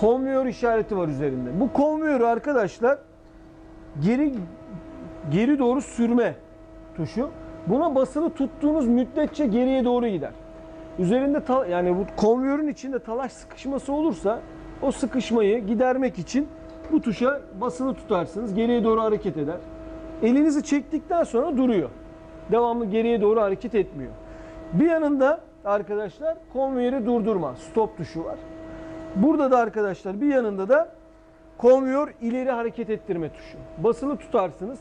konveyör işareti var üzerinde. Bu konveyörü arkadaşlar geri geri doğru sürme tuşu. Buna basılı tuttuğunuz müddetçe geriye doğru gider. Üzerinde yani bu konveyörün içinde talaş sıkışması olursa o sıkışmayı gidermek için bu tuşa basılı tutarsınız. Geriye doğru hareket eder. Elinizi çektikten sonra duruyor. Devamlı geriye doğru hareket etmiyor. Bir yanında arkadaşlar konveyörü durdurma, stop tuşu var. Burada da arkadaşlar bir yanında da konveyör ileri hareket ettirme tuşu. Basılı tutarsınız.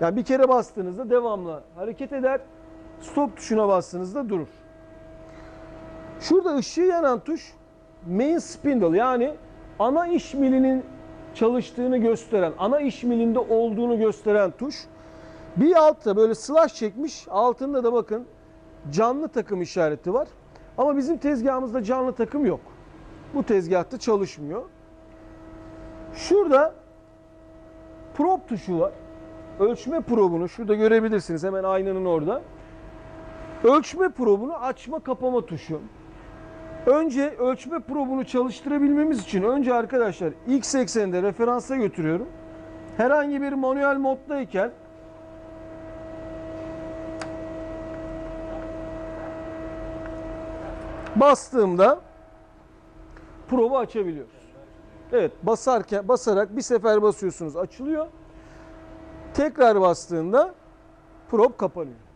Yani bir kere bastığınızda devamlı hareket eder. Stop tuşuna bastığınızda durur. Şurada ışığı yanan tuş main spindle yani ana iş milinin çalıştığını gösteren, ana iş milinde olduğunu gösteren tuş. Bir altta böyle slash çekmiş. Altında da bakın canlı takım işareti var. Ama bizim tezgahımızda canlı takım yok. Bu tezgahta çalışmıyor. Şurada probe tuşu var. Ölçme probunu şurada görebilirsiniz hemen aynanın orada. Ölçme probunu açma kapama tuşu. Önce ölçme probunu çalıştırabilmemiz için önce arkadaşlar x ekseninde referansa götürüyorum. Herhangi bir manuel moddayken bastığımda probu açabiliyoruz. Evet basarken basarak bir sefer basıyorsunuz açılıyor. Tekrar bastığında prob kapanıyor.